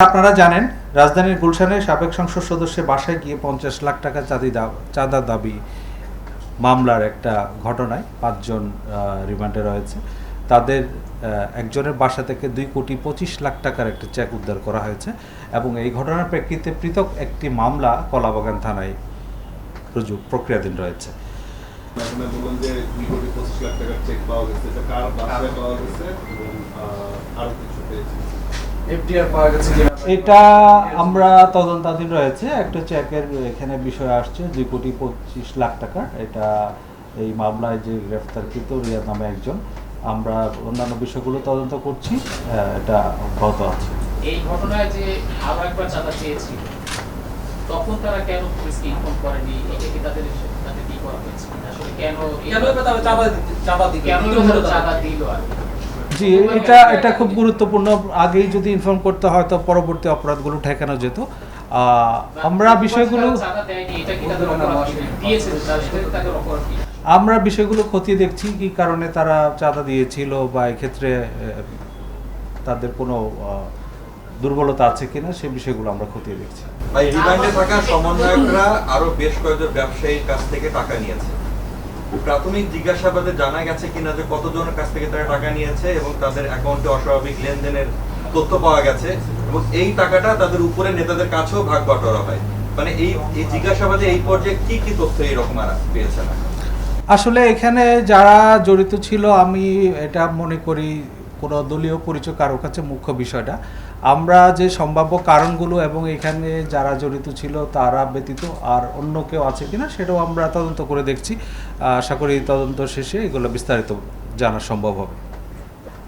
আপনারা জানেন রাজধানীর গুলশানের সাবেক সংসদ সদস্যের বাসায় গিয়ে পঞ্চাশ লাখ টাকা চাঁদি দা- চাঁদা দাবি মামলার একটা ঘটনায় পাঁচজন রিমান্ডে রয়েছে। তাদের একজনের বাসা থেকে দুই কোটি পঁচিশ লাখ টাকার একটা চেক উদ্ধার করা হয়েছে এবং এই ঘটনার প্রেক্ষিতে পৃথক একটি মামলা কলাবাগান থানায় রুজু প্রক্রিয়াধীন রয়েছে। ম্যাডামে বললেন যে দুই কোটি পঁচিশ লাখ টাকার চেক পাওয়া গেছে। এটা কার বাসায় পাওয়া গেছে এবং আহ, আরও কিছু পেয়েছি? এফডিআর পাওয়া গেছে এটা আমরা তদন্তাধীন রয়েছে। একটা চেকের এখানে বিষয় আসছে দুই কোটি পঁচিশ লাখ টাকা। এটা এই মামলায় যে গ্রেফতারকৃত রিয়াদ নামে একজন। আমরা অন্যান্য বিষয়গুলো তদন্ত করছি। এটা অব্যাহত আছে। এই ঘটনায় যে আরও একবার চাঁদা চেয়েছিল তখন তারা কেন পুলিশকে ইনফর্ম করেনি? এটা কি তাদের তাদের কি করা হয়েছে? আসলে কেন এই- কেন তারা চাঁদা চাঁদা দিতে কেন চাঁদা দিল আর? জি, এটা এটা খুব গুরুত্বপূর্ণ। আগেই যদি ইনফর্ম করতে হয়, তো পরবর্তী অপরাধগুলো ঠেকানো যেত। আমরা বিষয়গুলো? আমরা বিষয়গুলো খতিয়ে দেখছি, কি কারণে তারা চাঁদা দিয়েছিল বা এক্ষেত্রে তাদের কোনো দুর্বলতা আছে কিনা সেই বিষয়গুলো আমরা খতিয়ে দেখছি। রিমান্ডে থাকা সমন্বয়করা আরও বেশ কয়েকজন ব্যবসায়ীর কাছ থেকে টাকা নিয়েছে। প্রাথমিক জিজ্ঞাসাবাদে জানা গেছে কিনা যে কতজনের কাছ থেকে তারা টাকা নিয়েছে এবং তাদের অ্যাকাউন্টে অস্বাভাবিক লেনদেনের তথ্য পাওয়া গেছে এবং এই টাকাটা তাদের উপরে নেতাদের কাছেও ভাগ বাটোয়ারা হয়। মানে এই এই জিজ্ঞাসাবাদে এই পর্যায়ে কি কি তথ্য এইরকম আর পেয়েছে না? আসলে এখানে যারা জড়িত ছিল, আমি এটা মনে করি কোনো দলীয় পরিচয় কারও কাছে মুখ্য বিষয়টা। আমরা যে সম্ভাব্য কারণগুলো এবং এখানে যারা জড়িত ছিল তারা ব্যতীত আর অন্য কেউ আছে কিনা সেটাও আমরা তদন্ত করে দেখছি। আশা করি তদন্ত শেষে এগুলো বিস্তারিত জানা সম্ভব হবে।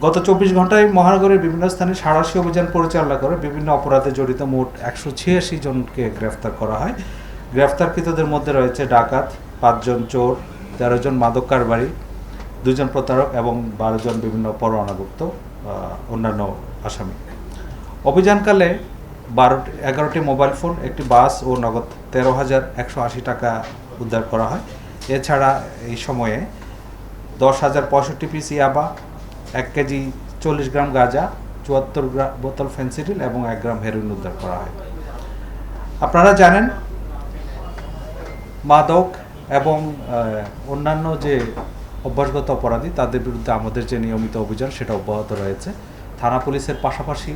গত চব্বিশ ঘন্টায় মহানগরের বিভিন্ন স্থানে সাঁড়াশি অভিযান পরিচালনা করে বিভিন্ন অপরাধে জড়িত মোট একশো ছিয়াশি জনকে গ্রেফতার করা হয়। গ্রেফতারকৃতদের মধ্যে রয়েছে ডাকাত, পাঁচজন চোর, তেরো জন মাদক কারবারি, দুজন প্রতারক এবং বারো জন বিভিন্ন পরোয়ানাভুক্ত অন্যান্য আসামি। অভিযানকালে বারোটি, এগারোটি মোবাইল ফোন, একটি বাস ও নগদ তেরো হাজার একশো আশি টাকা উদ্ধার করা হয়। এছাড়া এই সময়ে দশ হাজার পঁয়ষট্টি পিস ইয়াবা, এক কেজি চল্লিশ গ্রাম গাঁজা, চুয়াত্তর গ্রাম বোতল ফেন্সিডিল এবং এক গ্রাম হেরোইন উদ্ধার করা হয়। আপনারা জানেন, মাদক এবং অন্যান্য যে অভ্যাসগত অপরাধী, তাদের বিরুদ্ধে আমাদের যে নিয়মিত অভিযান, সেটা অব্যাহত রয়েছে। থানা পুলিশের পাশাপাশি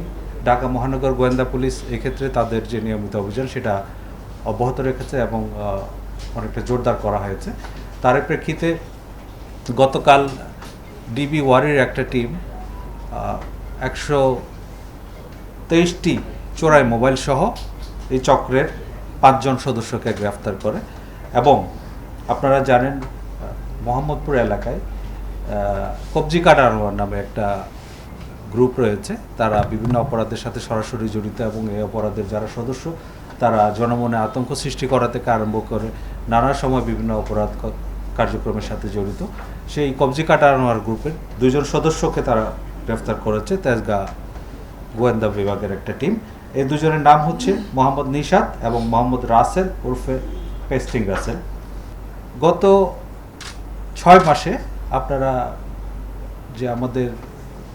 ঢাকা মহানগর গোয়েন্দা পুলিশ এক্ষেত্রে তাদের যে নিয়মিত অভিযান, সেটা অব্যাহত রেখেছে এবং অনেকটা জোরদার করা হয়েছে। তার প্রেক্ষিতে গতকাল ডিবি ওয়ারির একটা টিম একশো তেইশটি চোরাই মোবাইল সহ এই চক্রের পাঁচজন সদস্যকে গ্রেফতার করে এবং আপনারা জানেন মোহাম্মদপুর এলাকায় কবজি কাটানোয়ার নামে একটা গ্রুপ রয়েছে, তারা বিভিন্ন অপরাধের সাথে সরাসরি জড়িত এবং এই অপরাধের যারা সদস্য, তারা জনমনে আতঙ্ক সৃষ্টি করা থেকে আরম্ভ করে, নানা সময় বিভিন্ন অপরাধ কার্যক্রমের সাথে জড়িত। সেই কবজি কাটানোয়ার গ্রুপের দুজন সদস্যকে তারা গ্রেফতার করেছে, তেজগাঁ গোয়েন্দা বিভাগের একটা টিম। এই দুজনের নাম হচ্ছে মোহাম্মদ নিশাত এবং মোহাম্মদ রাসেল ওরফে পেস্টিং রাসেল। গত ছয় মাসে আপনারা যে আমাদের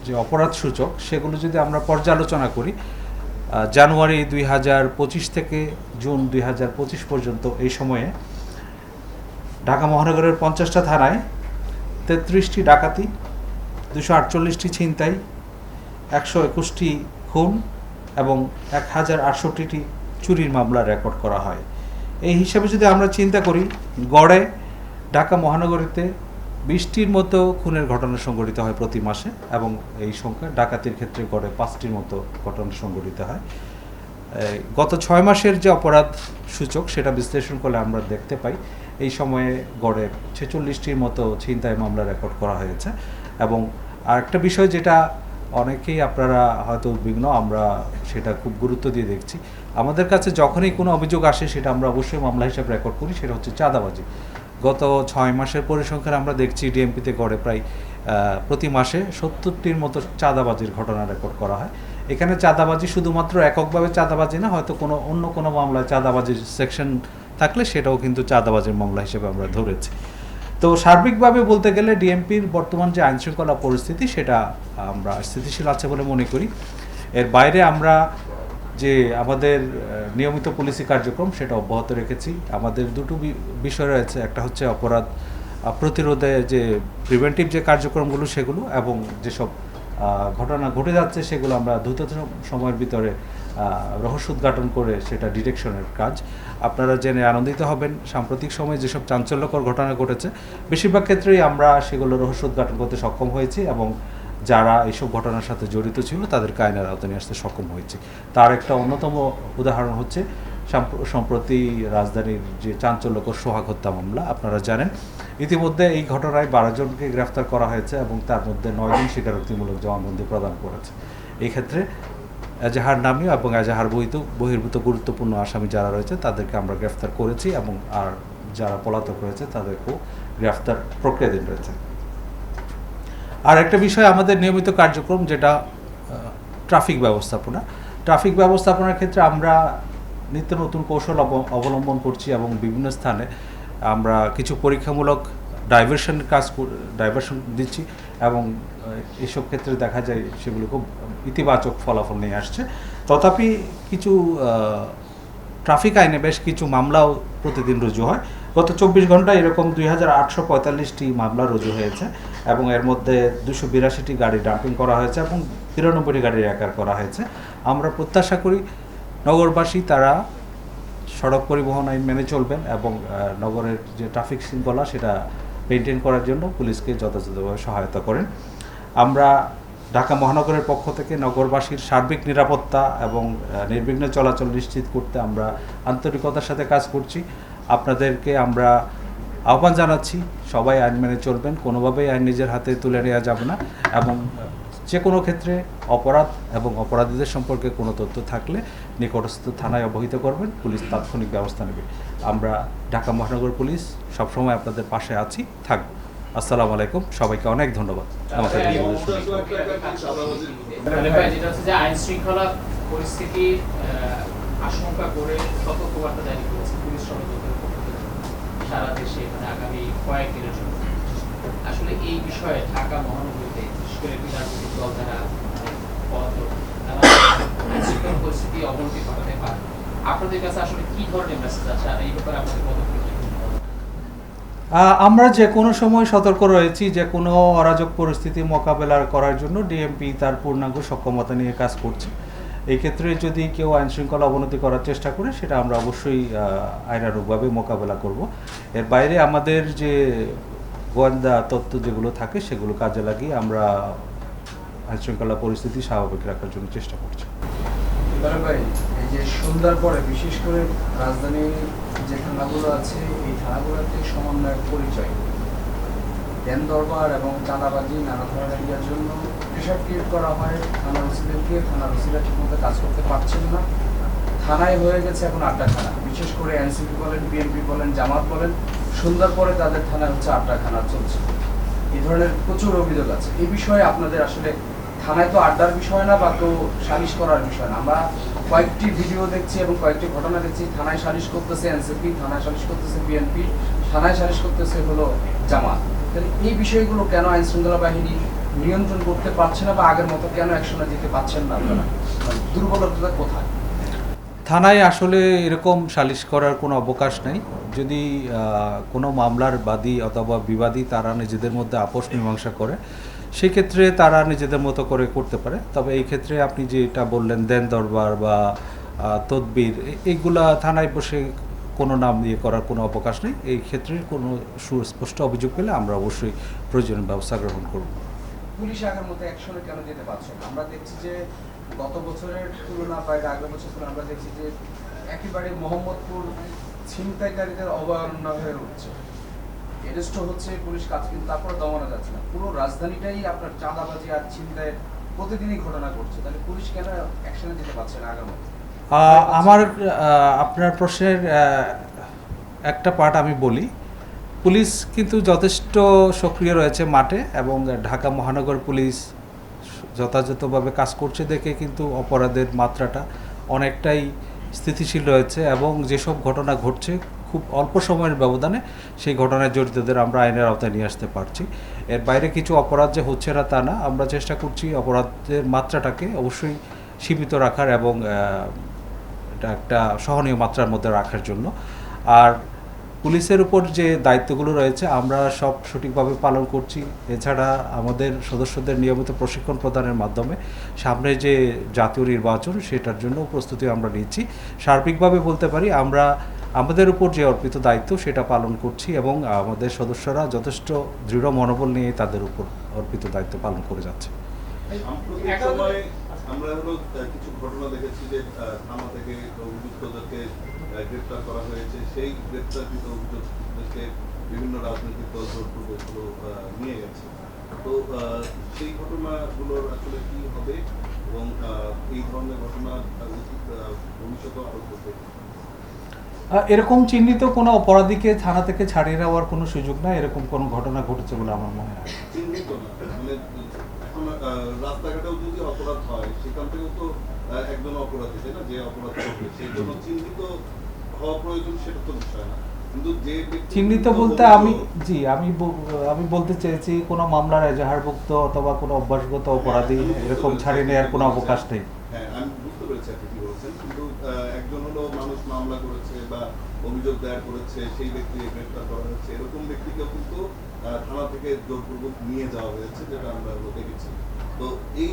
যে অপরাধ সূচক, সেগুলো যদি আমরা পর্যালোচনা করি জানুয়ারি দুই হাজার পঁচিশ থেকে জুন দুই হাজার পঁচিশ পর্যন্ত এই সময়ে ঢাকা মহানগরের পঞ্চাশটা থানায় তেত্রিশটি ডাকাতি, দুশো আটচল্লিশটি ছিনতাই, একশো একুশটি খুন এবং এক হাজার আটষট্টিটি চুরির মামলা রেকর্ড করা হয়। এই হিসাবে যদি আমরা চিন্তা করি, গড়ে ঢাকা মহানগরীতে বিশটির মতো খুনের ঘটনা সংঘটিত হয় প্রতি মাসে এবং এই সংখ্যা ডাকাতির ক্ষেত্রে গড়ে পাঁচটির মতো ঘটনা সংঘটিত হয়। গত ছয় মাসের যে অপরাধ সূচক সেটা বিশ্লেষণ করলে আমরা দেখতে পাই, এই সময়ে গড়ে ছেচল্লিশটির মতো ছিনতাই মামলা রেকর্ড করা হয়েছে এবং আরেকটা বিষয় যেটা অনেকেই আপনারা হয়তো উদ্বিগ্ন, আমরা সেটা খুব গুরুত্ব দিয়ে দেখছি। আমাদের কাছে যখনই কোনো অভিযোগ আসে সেটা আমরা অবশ্যই মামলা হিসাবে রেকর্ড করি, সেটা হচ্ছে চাঁদাবাজি। গত ছয় মাসের পরিসংখ্যান আমরা দেখছি ডিএমপিতে গড়ে প্রায় প্রতি মাসে সত্তরটির মতো চাঁদাবাজির ঘটনা রেকর্ড করা হয়। এখানে চাঁদাবাজি শুধুমাত্র এককভাবে চাঁদাবাজি না, হয়তো কোনো, অন্য কোনো মামলায় চাঁদাবাজির সেকশন থাকলে সেটাও কিন্তু চাঁদাবাজির মামলা হিসেবে আমরা ধরেছি। তো সার্বিকভাবে বলতে গেলে ডিএমপির বর্তমান যে আইনশৃঙ্খলা পরিস্থিতি, সেটা আমরা স্থিতিশীল আছে বলে মনে করি। এর বাইরে আমরা যে আমাদের নিয়মিত পুলিশি কার্যক্রম সেটা অব্যাহত রেখেছি। আমাদের দুটো বিষয় রয়েছে। একটা হচ্ছে অপরাধ প্রতিরোধে যে প্রিভেন্টিভ যে কার্যক্রমগুলো সেগুলো এবং যেসব ঘটনা ঘটে যাচ্ছে সেগুলো আমরা দ্রুত সময়ের ভিতরে রহস্য উদ্ঘাটন করে সেটা ডিটেকশনের কাজ। আপনারা জেনে আনন্দিত হবেন। সাম্প্রতিক সময়ে যেসব চাঞ্চল্যকর ঘটনা ঘটেছে, বেশিরভাগ ক্ষেত্রেই আমরা সেগুলো রহস্য উদ্ঘাটন করতে সক্ষম হয়েছি এবং যারা এইসব ঘটনার সাথে জড়িত ছিল তাদেরকে আইনের আওতায় আসতে সক্ষম হয়েছে। তার একটা অন্যতম উদাহরণ হচ্ছে সাম্প্র- সম্প্রতি রাজধানীর যে চাঞ্চল্যকর সোহাগ হত্যা মামলা, আপনারা জানেন। ইতিমধ্যে এই ঘটনায় বারো জনকে গ্রেফতার করা হয়েছে এবং তার মধ্যে নয়জন স্বীকারোক্তিমূলক জবানবন্দি প্রদান করেছে। এই ক্ষেত্রে এজাহার নামীয় এবং এজাহার বহিত, বহির্ভূত গুরুত্বপূর্ণ আসামি যারা রয়েছে, তাদেরকে আমরা গ্রেফতার করেছি এবং আর যারা পলাতক রয়েছে, তাদেরকেও গ্রেফতার প্রক্রিয়াধীন রয়েছে। আর একটা বিষয় আমাদের নিয়মিত কার্যক্রম যেটা ট্রাফিক ব্যবস্থাপনা। ট্রাফিক ব্যবস্থাপনার ক্ষেত্রে আমরা নিত্য নতুন কৌশল অব- অবলম্বন করছি এবং বিভিন্ন স্থানে আমরা কিছু পরীক্ষামূলক ডাইভারশন কাজ ডাইভারশন দিচ্ছি এবং এসব ক্ষেত্রে দেখা যায় সেগুলো খুব ইতিবাচক ফলাফল নিয়ে আসছে। তথাপি কিছু ট্রাফিক আইনে বেশ কিছু মামলাও প্রতিদিন রুজু হয়। গত চব্বিশ ঘন্টায় এরকম দুই হাজার আটশো পঁয়তাল্লিশটি মামলা রুজু হয়েছে এবং এর মধ্যে দুশো বিরাশিটি গাড়ি ডাম্পিং করা হয়েছে এবং তিরানব্বইটি গাড়ি রেকার করা হয়েছে। আমরা প্রত্যাশা করি নগরবাসী তারা সড়ক পরিবহন আইন মেনে চলবেন এবং নগরের যে ট্রাফিক শৃঙ্খলা সেটা মেনটেন করার জন্য পুলিশকে যথাযথভাবে সহায়তা করেন। আমরা ঢাকা মহানগরের পক্ষ থেকে নগরবাসীর সার্বিক নিরাপত্তা এবং নির্বিঘ্ন চলাচল নিশ্চিত করতে আমরা আন্তরিকতার সাথে কাজ করছি। আপনাদেরকে আমরা আহ্বান জানাচ্ছি সবাই আইন মেনে চলবেন কোনোভাবেই আইন নিজের হাতে তুলে নেওয়া যাবে না এবং যে কোনো ক্ষেত্রে অপরাধ এবং অপরাধীদের সম্পর্কে কোনো তথ্য থাকলে নিকটস্থ থানায় অবহিত করবেন পুলিশ তাৎক্ষণিক ব্যবস্থা নেবে। আমরা ঢাকা মহানগর পুলিশ সবসময় আপনাদের পাশে আছি থাকব। আসসালামু আলাইকুম সবাইকে অনেক ধন্যবাদ। আমাকে যে আইন শৃঙ্খলা পরিস্থিতি আশঙ্কা করে সতর্কবার্তা জারি করেছে পুলিশ সারা দেশে মানে আগামী জন্য। আসলে এই বিষয়ে ঢাকা মহানগরীতে, বিশেষ করে মানে আমরা যে কোনো সময় সতর্ক রয়েছি যে কোনো অরাজক পরিস্থিতি মোকাবেলা করার জন্য ডিএমপি তার পূর্ণাঙ্গ সক্ষমতা নিয়ে কাজ করছে। এই ক্ষেত্রে যদি কেউ আইন শৃঙ্খলা অবনতি করার চেষ্টা করে, সেটা আমরা অবশ্যই আইনানুগভাবে মোকাবেলা করব। এর বাইরে আমাদের যে গোয়েন্দা তত্ত্ব যেগুলো থাকে, সেগুলো কাজে লাগিয়ে আমরা আইন শৃঙ্খলা পরিস্থিতি স্বাভাবিক রাখার জন্য চেষ্টা করছি। ভাই, এই যে সন্ধ্যার পরে বিশেষ করে রাজধানীর যে থানাগুলো আছে, এই থানাগুলোতে সমন্বয়ের পরিচয়, দেন দরবার এবং চাঁদাবাজি, নানা ধরনের জন্য প্রেশার ক্রিয়েট করা হয় থানার ওসিদেরকে থানার ওসিরা ঠিকমতো কাজ করতে পারছেন না। থানায় হয়ে গেছে এখন আড্ডাখানা। বিশেষ করে এনসিপি বলেন, বিএনপি বলেন, জামাত বলেন, সন্ধ্যার পরে তাদের থানায় হচ্ছে আড্ডাখানা চলছে। এই ধরনের প্রচুর অভিযোগ আছে। এই বিষয়ে আপনাদের আসলে থানায় তো আড্ডার বিষয় না বা তো সালিশ করার বিষয় না। আমরা কয়েকটি ভিডিও দেখছি এবং কয়েকটি ঘটনা দেখছি। থানায় সালিশ করতেছে এনসিপি, থানায় সালিশ করতেছে বিএনপি, থানায় সালিশ করতেছে হলো জামাত। তাহলে এই বিষয়গুলো কেন আইন শৃঙ্খলা বাহিনী নিয়ন্ত্রণ করতে পারছে না বা আগের মতো কেন অ্যাকশনে যেতে পারছেন না আপনারা? মানে দুর্বলতা কোথায়? থানায় আসলে এরকম সালিশ করার কোনো অবকাশ নেই। যদি কোনো মামলার বাদী অথবা বিবাদী তারা নিজেদের মধ্যে আপোষ মীমাংসা করে, সেক্ষেত্রে তারা নিজেদের মতো করে করতে পারে। তবে এই ক্ষেত্রে আপনি যেটা বললেন, দেন দরবার বা তদবির, এ- এইগুলা থানায় বসে কোনো নাম দিয়ে করার কোনো অবকাশ নেই। এই ক্ষেত্রে কোনো সুস্পষ্ট অভিযোগ পেলে আমরা অবশ্যই প্রয়োজনীয় ব্যবস্থা গ্রহণ করব। পুলিশ আগের মতো অ্যাকশনে কেন যেতে পারছে না? আমরা দেখছি যে গত বছরের তুলনা বা আগের বছর তুলনা আমরা দেখছি যে একেবারে মোহাম্মদপুর ছিনতাইকারীদের অভয়ারণ্য হয়ে উঠছে। এরেস্ট হচ্ছে, পুলিশ কাজ কিন্তু তারপরে দমানো যাচ্ছে না। পুরো রাজধানীটাই আপনার চাঁদাবাজি আর ছিনতাইয়ের প্রতিদিনই ঘটনা ঘটছে। তাহলে পুলিশ কেন অ্যাকশনে যেতে পারছে না আগের মতো? আমার আপনার প্রশ্নের একটা পার্ট আমি বলি। পুলিশ কিন্তু যথেষ্ট সক্রিয় রয়েছে মাঠে এবং ঢাকা মহানগর পুলিশ যথাযথভাবে কাজ করছে দেখে কিন্তু অপরাধের মাত্রাটা অনেকটাই স্থিতিশীল রয়েছে এবং যেসব ঘটনা ঘটছে খুব অল্প সময়ের ব্যবধানে সেই ঘটনায় জড়িতদের আমরা আইনের আওতায় নিয়ে আসতে পারছি। এর বাইরে কিছু অপরাধ যে হচ্ছে না তা না, আমরা চেষ্টা করছি অপরাধের মাত্রাটাকে অবশ্যই সীমিত রাখার এবং এটা একটা সহনীয় মাত্রার মধ্যে রাখার জন্য। আর পুলিশের উপর যে দায়িত্বগুলো রয়েছে, আমরা সব সঠিকভাবে পালন করছি। এছাড়া আমাদের সদস্যদের নিয়মিত প্রশিক্ষণ প্রদানের মাধ্যমে সামনে যে জাতীয় নির্বাচন, সেটার জন্য প্রস্তুতি আমরা নিচ্ছি। সার্বিকভাবে বলতে পারি, আমরা আমাদের উপর যে অর্পিত দায়িত্ব, সেটা পালন করছি এবং আমাদের সদস্যরা যথেষ্ট দৃঢ় মনোবল নিয়ে তাদের উপর অর্পিত দায়িত্ব পালন করে যাচ্ছে। সাম্প্রতিক সময়ে আমরা হলো কিছু ঘটনা দেখেছি যে থানা থেকে অভিযুক্তদেরকে গ্রেপ্তার করা হয়েছে। সেই গ্রেপ্তারকৃত অভিযুক্তদেরকে বিভিন্ন রাজনৈতিক দল জোরপূর্বক হলো, আহ, নিয়ে গেছে। তো সেই ঘটনাগুলোর আসলে কি হবে এবং এই ধরনের ঘটনা ভবিষ্যতেও আরও ঘটবে? এরকম চিহ্নিত কোনো অপরাধীকে থানা থেকে ছাড়িয়ে নেওয়ার কোনো সুযোগ নাই? এরকম কোনো ঘটনা ঘটেছে বলে আমার মনে হয়। চিহ্নিত না। মানে এখন আহ, রাস্তাঘাটেও যদি অপরাধ হয় সেখান থেকেও তো একজন অপরাধী তাই না? যে অপরাধ করবে সেই জন্য চিহ্নিত হওয়া প্রয়োজন সেটা তো বিষয় না। কিন্তু যে ব্যক্তি চিহ্নিত বলতে আমি জি আমি আমি বলতে চেয়েছি কোনো মামলার এজাহারভুক্ত অথবা কোনো অভ্যাসগত অপরাধী এরকম ছাড়িয়ে নেওয়ার কোনো অবকাশ নেই হ্যাঁ আমি বুঝতে পেরেছি আপনি কি বলছেন কিন্তু আহ, একজন হলো মানুষ মামলা করেছে বা অভিযোগ দায়ের করেছে, সেই ব্যক্তিকে গ্রেফতার করা হয়েছে। এরকম ব্যক্তিকেও কিন্তু থানা থেকে জোরপূর্বক নিয়ে যাওয়া হয়েছে, যেটা আমরা দেখেছি তো এই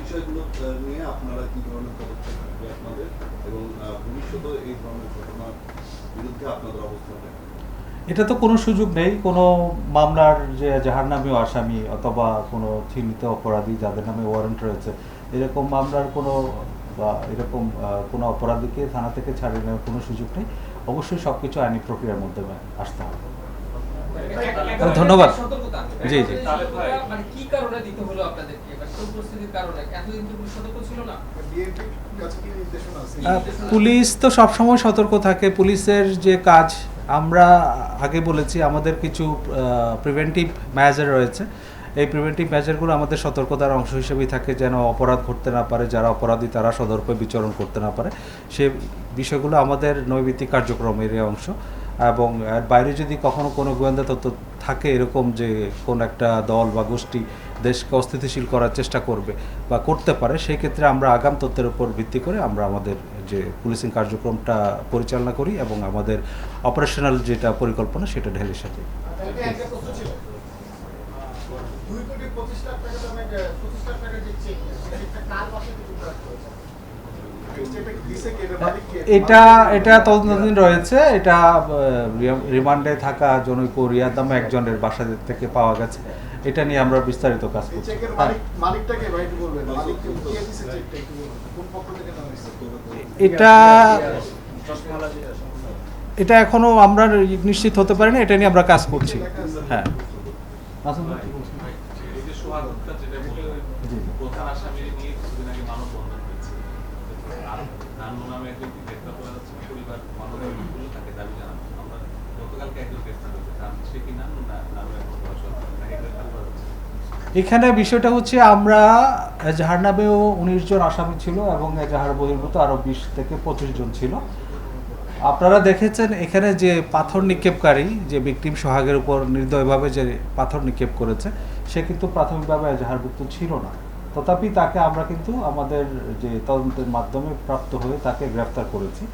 বিষয়গুলো নিয়ে আপনারা কি ধরনের পদক্ষেপ থাকবে আপনাদের? এবং ভবিষ্যতে এই ধরনের ঘটনার বিরুদ্ধে আপনাদের অবস্থান থাকবে এটা তো কোনো সুযোগ নেই। কোনো মামলার যে যাহার নামে আসামি অথবা কোনো চিহ্নিত অপরাধী যাদের নামে ওয়ারেন্ট রয়েছে, এরকম মামলার কোনো বা এরকম কোনো অপরাধীকে থানা থেকে ছাড়িয়ে নেওয়ার কোনো সুযোগ নেই। অবশ্যই সব কিছু আইনি প্রক্রিয়ার মধ্যে আসতে হবে। ধন্যবাদ। জি, জি। মানে কি কারণে দিতে হলো আপনাদেরকে? এবার কোন পরিস্থিতির কারণে? এতদিন কি পুলিশ সতর্ক ছিল না? পুলিশ তো সবসময় সতর্ক থাকে। পুলিশের যে কাজ আমরা আগে বলেছি আমাদের কিছু প্রিভেন্টিভ মেজার রয়েছে। এই প্রিভেন্টিভ মেজারগুলো আমাদের সতর্কতার অংশ হিসেবেই থাকে, যেন অপরাধ ঘটতে না পারে, যারা অপরাধী তারা সদর্পে বিচরণ করতে না পারে। সে বিষয়গুলো আমাদের নৈমিত্তিক কার্যক্রমের অংশ। এবং বাইরে যদি কখনো কোনো গোয়েন্দা তথ্য থাকে এরকম যে কোন একটা দল বা গোষ্ঠী দেশকে অস্থিতিশীল করার চেষ্টা করবে বা করতে পারে সেই ক্ষেত্রে আমরা আগাম তথ্যের উপর ভিত্তি করে আমরা আমাদের যে পুলিশিং কার্যক্রমটা পরিচালনা করি এবং আমাদের অপারেশনাল যেটা পরিকল্পনা সেটা ঢেলে সাথে এটা এটা তদন্তাধীন রয়েছে। এটা রিমান্ডে থাকা জনৈক রিয়াদ নামে একজনের বাসা থেকে পাওয়া গেছে। এটা নিয়ে আমরা বিস্তারিত কাজ করছি। এটা এটা এখনও আমরা নিশ্চিত হতে পারি না এটা নিয়ে আমরা কাজ করছি। হ্যাঁ এই যে সোহাগ হত্যা যেটা বললেন, জি, জি। প্রধান আসামি নিয়ে কিছুদিন আগে মানববন্ধন হয়েছে। আর নান্নু নামে একজনকে গ্রেফতার করা হচ্ছে, পরিবার মানববন্ধন করল, তাকে দাবি জানানো। আমরা গতকালকে একজন গ্রেফতার হয়েছে, তার সে কি নান্নু না নান্নু এখন বয়স তাকে গ্রেফতার করা হচ্ছে। এখানে বিষয়টা হচ্ছে আমরা এজাহার নামেও উনিশ জন আসামি ছিল এবং এজাহার বহির্ভূত আরও বিশ থেকে পঁচিশ জন ছিল আপনারা দেখেছেন এখানে যে পাথর নিক্ষেপকারী যে বিক্টিম সোহাগের উপর নির্দয়ভাবে যে পাথর নিক্ষেপ করেছে, সে কিন্তু প্রাথমিকভাবে এজাহারভুক্ত ছিল না। তথাপি তাকে আমরা কিন্তু আমাদের যে তদন্তের মাধ্যমে প্রাপ্ত হয়ে তাকে গ্রেফতার করেছি।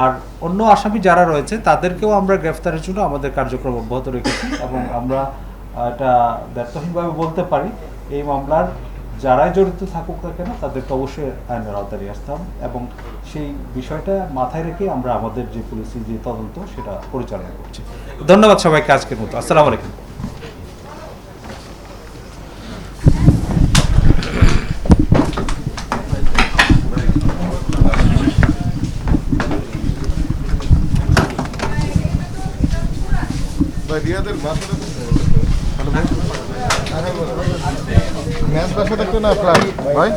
আর অন্য আসামি যারা রয়েছে, তাদেরকেও আমরা গ্রেফতারের জন্য আমাদের কার্যক্রম অব্যাহত রেখেছি এবং আমরা এটা ব্যর্থহীনভাবে বলতে পারি, এই মামলার যারাই জড়িত থাকুক না কেন, তাদেরকে অবশ্যই আইনের আওতায় নিয়ে আসতে এবং সেই বিষয়টা মাথায় রেখে আমরা আমাদের যে পুলিশি যে তদন্ত, সেটা পরিচালনা করছি। ধন্যবাদ সবাইকে আজকের মতো। আসসালামু আলাইকুম। রিয়াদের বাসাটা হ্যালো ভাই ম্যাচ বাসাটা একটু না ফ্ল্যাট ভাই।